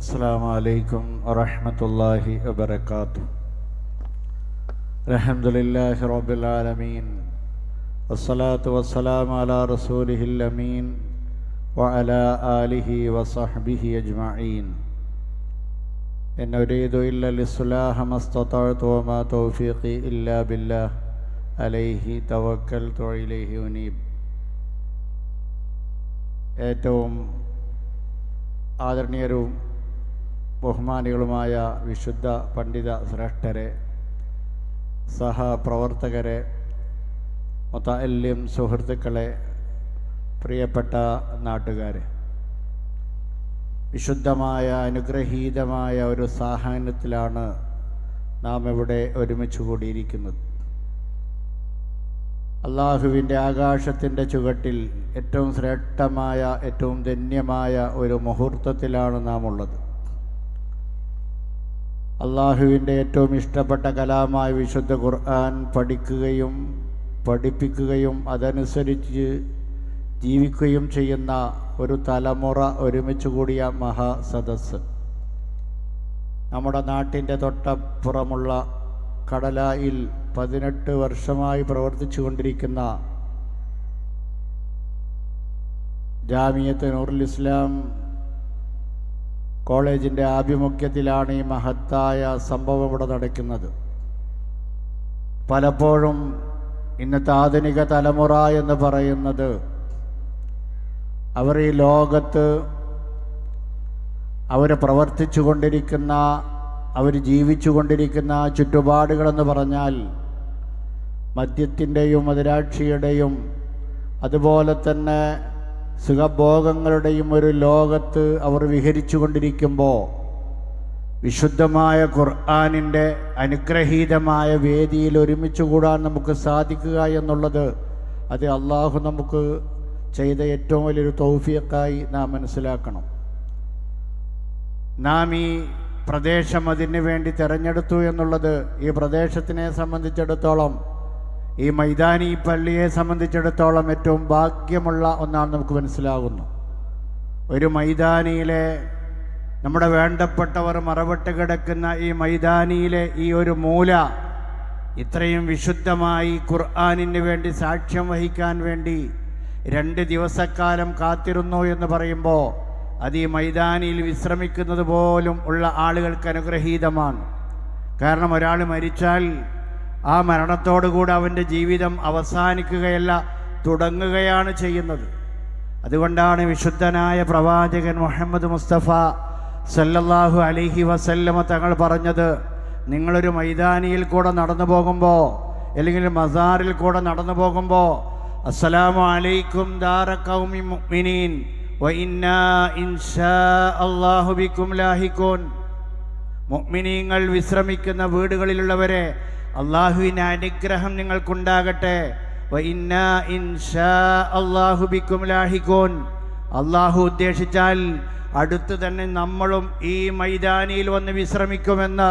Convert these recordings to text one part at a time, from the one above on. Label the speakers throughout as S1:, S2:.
S1: السلام عليكم ورحمة الله وبركاته الحمد لله رب العالمين والصلاة والسلام على رسوله الأمين وعلى آله وصحبه أجمعين إن أريد إلا الإصلاح ما استطعت وما توفيقي إلا بالله عليه توكلت وإليه أنيب ഏറ്റവും ആദരണീയരും ബഹുമാനികളുമായ വിശുദ്ധ പണ്ഡിത ശ്രേഷ്ഠരെ സഹപ്രവർത്തകരെ മൊത്തല്യം സുഹൃത്തുക്കളെ പ്രിയപ്പെട്ട നാട്ടുകാരെ. വിശുദ്ധമായ അനുഗ്രഹീതമായ ഒരു സാഹചര്യത്തിലാണ് നാം ഇവിടെ ഒരുമിച്ച് കൂടിയിരിക്കുന്നത്. അള്ളാഹുവിന്റെ ആകാശത്തിന്റെ ചുവട്ടിൽ ഏറ്റവും ശ്രേഷ്ഠമായ ഏറ്റവും ധന്യമായ ഒരു മുഹൂർത്തത്തിലാണ് നാം ഉള്ളത് അള്ളാഹുവിന്റെ ഏറ്റവും ഇഷ്ടപ്പെട്ട കലാമായ വിശുദ്ധ ഖുർആൻ പഠിക്കുകയും പഠിപ്പിക്കുകയും അതനുസരിച്ച് ജീവിക്കുകയും ചെയ്യുന്ന ഒരു തലമുറ ഒരുമിച്ച് കൂടിയ മഹാസദസ് നമ്മുടെ നാട്ടിന്റെ തൊട്ടപ്പുറമുള്ള കടലായിൽ പതിനെട്ട് വർഷമായി പ്രവർത്തിച്ചു കൊണ്ടിരിക്കുന്ന ജാമിയത്ത് നൂറുൽ ഇസ്ലാം കോളേജിന്റെ ആഭിമുഖ്യത്തിലാണ് ഈ മഹത്തായ സംഭവം ഇവിടെ നടക്കുന്നത്. പലപ്പോഴും ഇന്നത്തെ ആധുനിക തലമുറ എന്ന് പറയുന്നത് അവർ ഈ ലോകത്ത് അവർ പ്രവർത്തിച്ചു കൊണ്ടിരിക്കുന്ന അവർ ജീവിച്ചു കൊണ്ടിരിക്കുന്ന ചുറ്റുപാടുകളെന്ന് പറഞ്ഞാൽ മദ്യത്തിന്റെയും മതിരാക്ഷിയുടെയും അതുപോലെ തന്നെ സുഖഭോഗങ്ങളുടെയും ഒരു ലോകത്ത് അവർ വിഹരിച്ചു കൊണ്ടിരിക്കുമ്പോൾ വിശുദ്ധമായ ഖുർആാനിന്റെ അനുഗ്രഹീതമായ വേദിയിൽ ഒരുമിച്ച് കൂടാൻ നമുക്ക് സാധിക്കുക എന്നുള്ളത് അത് അള്ളാഹു നമുക്ക് ചെയ്ത ഏറ്റവും വലിയൊരു തൗഫിയക്കായി നാം മനസ്സിലാക്കണം. നാം ഈ പ്രദേശം അതിനു വേണ്ടി തിരഞ്ഞെടുത്തു എന്നുള്ളത് ഈ പ്രദേശത്തിനെ സംബന്ധിച്ചിടത്തോളം ഈ മൈതാനി പള്ളിയെ സംബന്ധിച്ചിടത്തോളം ഏറ്റവും ഭാഗ്യമുള്ള ഒന്നാണ് നമുക്ക് മനസ്സിലാകുന്നു. ഒരു മൈതാനിയിലെ നമ്മുടെ വേണ്ടപ്പെട്ടവർ മറവിട്ട് കിടക്കുന്ന ഈ മൈതാനിയിലെ ഈ ഒരു മൂല ഇത്രയും വിശുദ്ധമായി ഖുർആാനിന് വേണ്ടി സാക്ഷ്യം വഹിക്കാൻ വേണ്ടി രണ്ട് ദിവസക്കാലം കാത്തിരുന്നു എന്ന് പറയുമ്പോൾ അത് ഈ മൈതാനിയിൽ വിശ്രമിക്കുന്നത് പോലും ഉള്ള ആളുകൾക്ക് അനുഗ്രഹീതമാണ്. കാരണം ഒരാൾ മരിച്ചാൽ ആ മരണത്തോടുകൂടെ അവന്റെ ജീവിതം അവസാനിക്കുകയല്ല തുടങ്ങുകയാണ് ചെയ്യുന്നത്. അതുകൊണ്ടാണ് വിശുദ്ധനായ പ്രവാചകൻ മുഹമ്മദ് മുസ്തഫ സല്ലല്ലാഹു അലിഹി വസല്ലമ തങ്ങൾ പറഞ്ഞത് നിങ്ങളൊരു മൈതാനിയിൽ കൂടെ നടന്നു പോകുമ്പോൾ അല്ലെങ്കിൽ മസാറിൽ കൂടെ നടന്നു പോകുമ്പോൾ അസ്സലാമു അലൈക്കും ദാറ കൗമി മുഅ്മിനീൻ മുഅ്മിനീങ്ങൾ വിശ്രമിക്കുന്ന വീടുകളിലുള്ളവരെ അള്ളാഹുവിന്റെ അനുഗ്രഹം നിങ്ങൾക്കുണ്ടാകട്ടെ. അള്ളാഹു ഉദ്ദേശിച്ചാൽ അടുത്ത് തന്നെ നമ്മളും ഈ മൈതാനിയിൽ വന്ന് വിശ്രമിക്കുമെന്ന്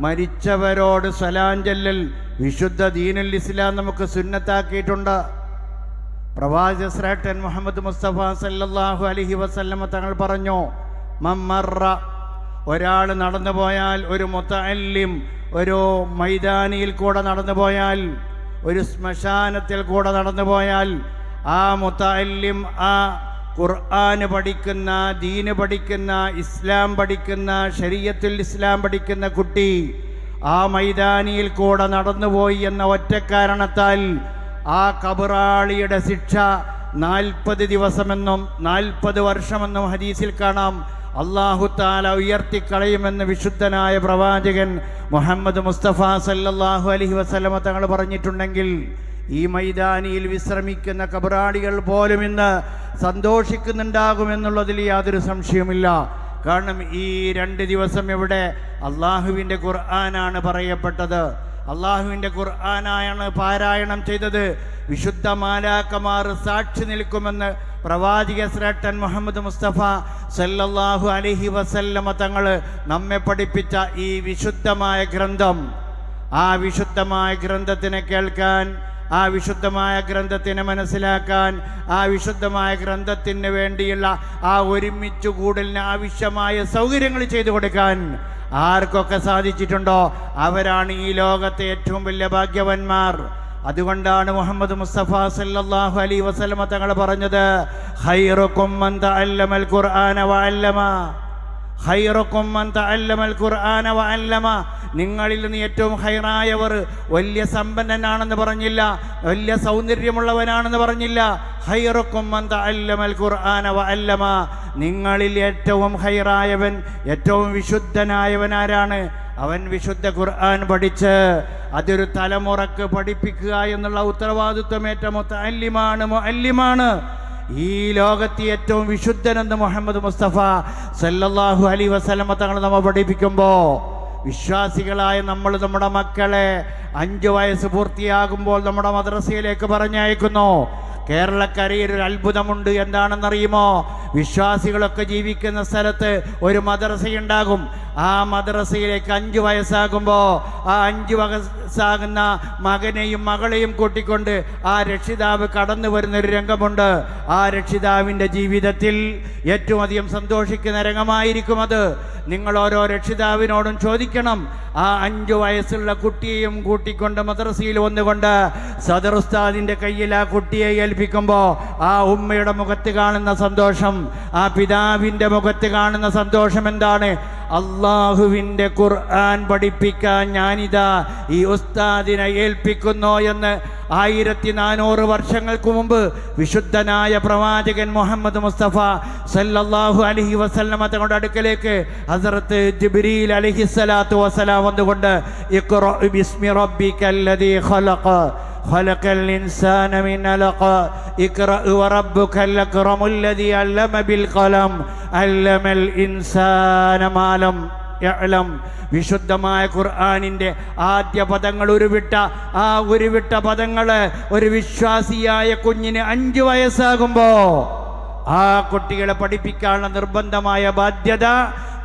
S1: മരിച്ചവരോട് സലാഞ്ചല്ലൽ വിശുദ്ധ ദീനുൽ ഇസ്ലാം നമുക്ക് സുന്നത്താക്കിയിട്ടുണ്ട്. പ്രവാചക ശ്രേഷ്ഠൻ മുഹമ്മദ് മുസ്തഫ സല്ലാഹു അലഹി വസല്ലമ തങ്ങൾ പറഞ്ഞു മമ്മറ ഒരാൾ നടന്നു പോയാൽ ഒരു മുത്തല്ലിം ഒരു മൈതാനിയിൽ കൂടെ നടന്നു പോയാൽ ഒരു ശ്മശാനത്തിൽ കൂടെ നടന്നു പോയാൽ ആ മുത്തല്ലിം ആ ഖുർആന് പഠിക്കുന്ന ദീന് പഠിക്കുന്ന ഇസ്ലാം പഠിക്കുന്ന ശരീരത്തിൽ ഇസ്ലാം പഠിക്കുന്ന കുട്ടി ആ മൈതാനിയിൽ കൂടെ നടന്നുപോയി എന്ന ഒറ്റ കാരണത്താൽ ആ കബറാളിയുടെ ശിക്ഷ നാൽപ്പത് ദിവസമെന്നും നാൽപ്പത് വർഷമെന്നും ഹദീസിൽ കാണാം. അള്ളാഹു താല ഉയർത്തിക്കളയുമെന്ന് വിശുദ്ധനായ പ്രവാചകൻ മുഹമ്മദ് മുസ്തഫ സല്ലാഹു അലഹി വസ്ലമ തങ്ങൾ പറഞ്ഞിട്ടുണ്ടെങ്കിൽ ഈ മൈതാനിയിൽ വിശ്രമിക്കുന്ന കബറാളികൾ പോലും ഇന്ന് സന്തോഷിക്കുന്നുണ്ടാകുമെന്നുള്ളതിൽ യാതൊരു സംശയവുമില്ല. കാരണം ഈ രണ്ട് ദിവസം ഇവിടെ അള്ളാഹുവിന്റെ ഖുർആനാണ് പറയപ്പെട്ടത്. അള്ളാഹുവിന്റെ ഖുർആനായാണ് പാരായണം ചെയ്തത്. വിശുദ്ധ മാലാക്കമാർ സാക്ഷി നിൽക്കുമെന്ന് പ്രവാചക ശ്രേഷ്ഠൻ മുഹമ്മദ് മുസ്തഫ സല്ലല്ലാഹു അലൈഹി വസല്ലമ തങ്ങൾ നമ്മെ പഠിപ്പിച്ച ഈ വിശുദ്ധമായ ഗ്രന്ഥം. ആ വിശുദ്ധമായ ഗ്രന്ഥത്തിനെ കേൾക്കാൻ ആ വിശുദ്ധമായ ഗ്രന്ഥത്തിനെ മനസ്സിലാക്കാൻ ആ വിശുദ്ധമായ ഗ്രന്ഥത്തിന് വേണ്ടിയുള്ള ആ ഒരുമിച്ച് കൂടലിന് ആവശ്യമായ സൗകര്യങ്ങൾ ചെയ്തു കൊടുക്കാൻ ആർക്കൊക്കെ സാധിച്ചിട്ടുണ്ടോ? അവരാണ് ഈ ലോകത്തെ ഏറ്റവും വലിയ ഭാഗ്യവന്മാർ. അതുകൊണ്ടാണ് മുഹമ്മദ് മുസ്തഫ സല്ലല്ലാഹു അലൈഹി വസല്ലമ തങ്ങൾ പറഞ്ഞത് നിങ്ങളിൽ നിന്ന് ഏറ്റവും ഹൈറായവർ വലിയ സമ്പന്നനാണെന്ന് പറഞ്ഞില്ല വലിയ സൗന്ദര്യമുള്ളവനാണെന്ന് പറഞ്ഞില്ല. ഹൈറുക്കും മൻ തഅല്ലമൽ ഖുർആന വഅല്ലമ നിങ്ങളിൽ ഏറ്റവും ഹൈറായവൻ ഏറ്റവും വിശുദ്ധനായവൻ ആരാണ്? അവൻ വിശുദ്ധ ഖുർആൻ പഠിച്ച് അതൊരു തലമുറയ്ക്ക് പഠിപ്പിക്കുക എന്നുള്ള ഉത്തരവാദിത്വമേറ്റ മുത്തല്ലിമാണ് മുഅല്ലിമാണ്. ഈ ലോകത്തെ ഏറ്റവും വിശുദ്ധനെന്ന് മുഹമ്മദ് മുസ്തഫ സല്ലല്ലാഹു അലി വസല്ലമ തങ്ങൾ നമ്മൾ പഠിപ്പിക്കുമ്പോൾ വിശ്വാസികളായ നമ്മൾ നമ്മുടെ മക്കളെ അഞ്ചു വയസ്സ് പൂർത്തിയാകുമ്പോൾ നമ്മുടെ മദ്രസയിലേക്ക് പറഞ്ഞയക്കുന്നു. കേരളക്കരയിൽ ഒരു അത്ഭുതമുണ്ട് എന്താണെന്നറിയുമോ? വിശ്വാസികളൊക്കെ ജീവിക്കുന്ന സ്ഥലത്ത് ഒരു മദ്രസയുണ്ടാകും. ആ മദ്രസയിലേക്ക് അഞ്ച് വയസ്സാകുമ്പോൾ ആ അഞ്ച് വയസ്സാകുന്ന മകനെയും മകളെയും കൂട്ടിക്കൊണ്ട് ആ രക്ഷിതാവ് കടന്നു വരുന്നൊരു രംഗമുണ്ട്. ആ രക്ഷിതാവിന്റെ ജീവിതത്തിൽ ഏറ്റവും അധികം സന്തോഷിക്കുന്ന രംഗമായിരിക്കും അത്. നിങ്ങൾ ഓരോ രക്ഷിതാവിനോടും ചോദിക്കണം. ആ അഞ്ചു വയസ്സുള്ള കുട്ടിയെയും കൂട്ടിക്കൊണ്ട് മദ്രസയിൽ വന്നുകൊണ്ട് സദർ ഉസ്താദിന്റെ കയ്യിൽ ആ കുട്ടിയെ ഏൽപ്പിക്കുമ്പോൾ ആ ഉമ്മയുടെ മുഖത്ത് കാണുന്ന സന്തോഷം ആ പിതാവിന്റെ മുഖത്ത് കാണുന്ന സന്തോഷം എന്താണ്? അള്ളാഹുവിന്റെ ഖുർആൻ പഠിപ്പിക്കാൻ ഞാനിതാ ഈ ഉസ്താദിനെ ഏൽപ്പിക്കുന്നു എന്ന് ആയിരത്തി നാനൂറ് വർഷങ്ങൾക്ക് മുമ്പ് വിശുദ്ധനായ പ്രവാചകൻ മുഹമ്മദ് മുസ്തഫ സല്ലല്ലാഹു അലഹി വസല്ലമ തങ്ങളുടെ അടുക്കലേക്ക് ഹസ്രത്ത് ജിബ്രീൽ അലൈഹിസ്സലാത്തു വസ്സലാം വന്നുകൊണ്ട് ഇഖ്റ ബിസ്മി റബ്ബിക്കല്ലദീ ഖലഖ خلق الإنسان من علق اقرأ وربك الأكرم الذي علم بالقلم علم الإنسان ما لم യഅലം വിശുദ്ധമായ ഖുർആനിൻ്റെ ആദ്യ പദങ്ങൾ ഉരുവിട്ട ആ ഉരുവിട്ട പദങ്ങള് ഒരു വിശ്വാസിയായ കുഞ്ഞിന് അഞ്ചു വയസ്സാകുമ്പോൾ ആ കുട്ടികളെ പഠിപ്പിക്കാനുള്ള നിർബന്ധമായ ബാധ്യത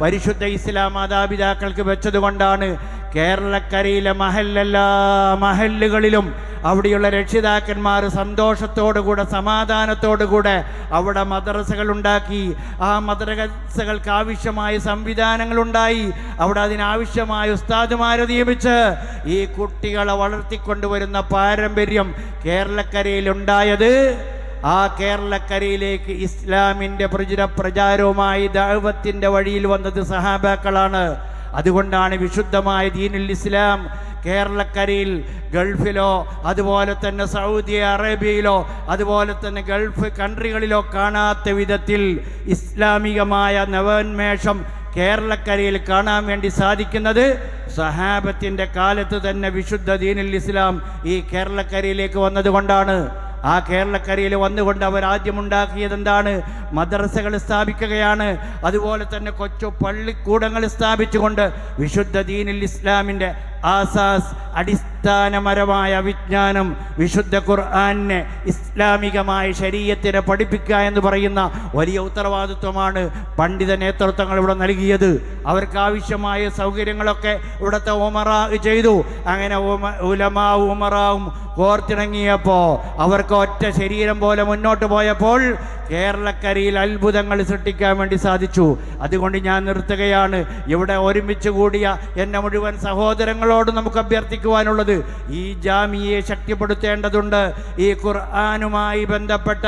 S1: പരിശുദ്ധ ഇസ്ലാം മാതാപിതാക്കൾക്ക് വെച്ചതുകൊണ്ടാണ് കേരളക്കരയിലെ മഹല്ലെല്ലാ മഹല്ലുകളിലും അവിടെയുള്ള രക്ഷിതാക്കന്മാർ സന്തോഷത്തോടുകൂടെ സമാധാനത്തോടുകൂടെ അവിടെ മദ്രസകൾ ഉണ്ടാക്കി. ആ മദ്രസകൾക്ക് ആവശ്യമായ സംവിധാനങ്ങളുണ്ടായി അവിടെ അതിനാവശ്യമായ ഉസ്താദുമാരെ നിയമിച്ച് ഈ കുട്ടികളെ വളർത്തിക്കൊണ്ടുവരുന്ന പാരമ്പര്യം കേരളക്കരയിലുണ്ടായത് ആ കേരളക്കരയിലേക്ക് ഇസ്ലാമിന്റെ പ്രചുര പ്രചാരവുമായി ദൈവത്തിന്റെ വഴിയിൽ വന്നത് സഹാബാക്കളാണ്. അതുകൊണ്ടാണ് വിശുദ്ധമായ ദീനുൽ ഇസ്ലാം കേരളക്കരയിൽ ഗൾഫിലോ അതുപോലെ തന്നെ സൗദി അറേബ്യയിലോ അതുപോലെ തന്നെ ഗൾഫ് കൺട്രികളിലോ കാണാത്ത വിധത്തിൽ ഇസ്ലാമികമായ നവോന്മേഷം കേരളക്കരയിൽ കാണാൻ വേണ്ടി സാധിക്കുന്നത് സഹാബത്തിന്റെ കാലത്ത് തന്നെ വിശുദ്ധ ദീനുൽ ഇസ്ലാം ഈ കേരളക്കരയിലേക്ക് വന്നതുകൊണ്ടാണ്. ആ കേരളക്കരയിൽ വന്നുകൊണ്ട് അവർ ആദ്യം ഉണ്ടാക്കിയത് എന്താണ്? മദ്രസകൾ സ്ഥാപിക്കുകയാണ്. അതുപോലെ തന്നെ കൊച്ചു പള്ളിക്കൂടങ്ങൾ സ്ഥാപിച്ചുകൊണ്ട് വിശുദ്ധ ദീനുൽ ഇസ്ലാമിന്റെ ആസാസ് അടിസ്ഥാനപരമായ വിജ്ഞാനം വിശുദ്ധ ഖുർആാനിനെ ഇസ്ലാമികമായ ശരീരത്തിനെ പഠിപ്പിക്കുക എന്ന് പറയുന്ന വലിയ ഉത്തരവാദിത്വമാണ് പണ്ഡിത നേതൃത്വങ്ങൾ ഇവിടെ നൽകിയത്. അവർക്ക് ആവശ്യമായ സൗകര്യങ്ങളൊക്കെ ഇവിടുത്തെ ഉമറ ചെയ്തു. അങ്ങനെ ഉലമാ ഉമറാവും കോർത്തിണങ്ങിയപ്പോൾ അവർക്ക് ഒറ്റ ശരീരം പോലെ മുന്നോട്ട് പോയപ്പോൾ കേരളക്കരയിൽ അത്ഭുതങ്ങൾ സൃഷ്ടിക്കാൻ വേണ്ടി സാധിച്ചു. അതുകൊണ്ട് ഞാൻ നിർത്തുകയാണ്. ഇവിടെ ഒരുമിച്ച് കൂടിയ എന്റെ മുഴുവൻ സഹോദരങ്ങളോട് നമുക്ക് അഭ്യർത്ഥിക്കുവാനുള്ളത് ഈ ജാമിയെ ശക്തിപ്പെടുത്തേണ്ടതുണ്ട്. ഈ ഖുർആാനുമായി ബന്ധപ്പെട്ട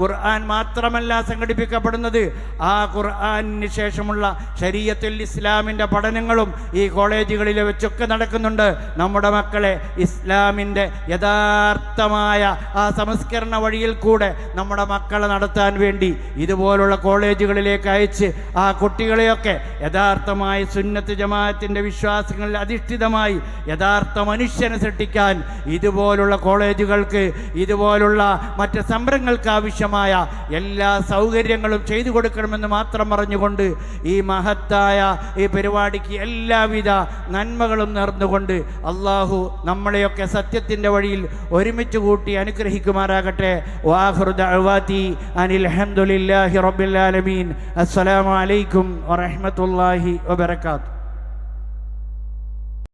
S1: ഖുർആൻ മാത്രമല്ല സംഘടിപ്പിക്കപ്പെടുന്നത്. ആ ഖുർആാനിന് ശേഷമുള്ള ശരീരത്തിൽ ഇസ്ലാമിന്റെ പഠനങ്ങളും ഈ കോളേജുകളിൽ വെച്ചൊക്കെ നടക്കുന്നുണ്ട്. നമ്മുടെ മക്കളെ ഇസ്ലാമിന്റെ യഥാർത്ഥമായ ആ സംസ്കരണ വഴിയിൽ കൂടെ നമ്മുടെ മക്കളെ നടത്താൻ വേണ്ടി ഇതുപോലുള്ള കോളേജുകളിലേക്ക് അയച്ച് ആ കുട്ടികളെയൊക്കെ യഥാർത്ഥമായ സുന്നത്ത് ജമാഅത്തിന്റെ വിശ്വാസങ്ങളിൽ അധിഷ്ഠിതമായി യഥാർത്ഥ മനുഷ്യനെ സൃഷ്ടിക്കാൻ ഇതുപോലുള്ള കോളേജുകൾക്ക് ഇതുപോലുള്ള മറ്റ് സംരംഭങ്ങൾക്ക് ആവശ്യമായ എല്ലാ സൗകര്യങ്ങളും ചെയ്തു കൊടുക്കണമെന്ന് മാത്രം പറഞ്ഞുകൊണ്ട് ഈ മഹത്തായ ഈ പരിപാടിക്ക് എല്ലാവിധ നന്മകളും നേർന്നുകൊണ്ട് അള്ളാഹു നമ്മളെയൊക്കെ സത്യത്തിന്റെ വഴിയിൽ ഒരുമിച്ച് കൂട്ടി അനുഗ്രഹിക്കുമാറാകട്ടെ. അനിൽ റബ്ബിൽ ആലമീൻ. അസ്സലാമു അലൈക്കും വറഹ്മത്തുള്ളാഹി വബറകാതുഹു.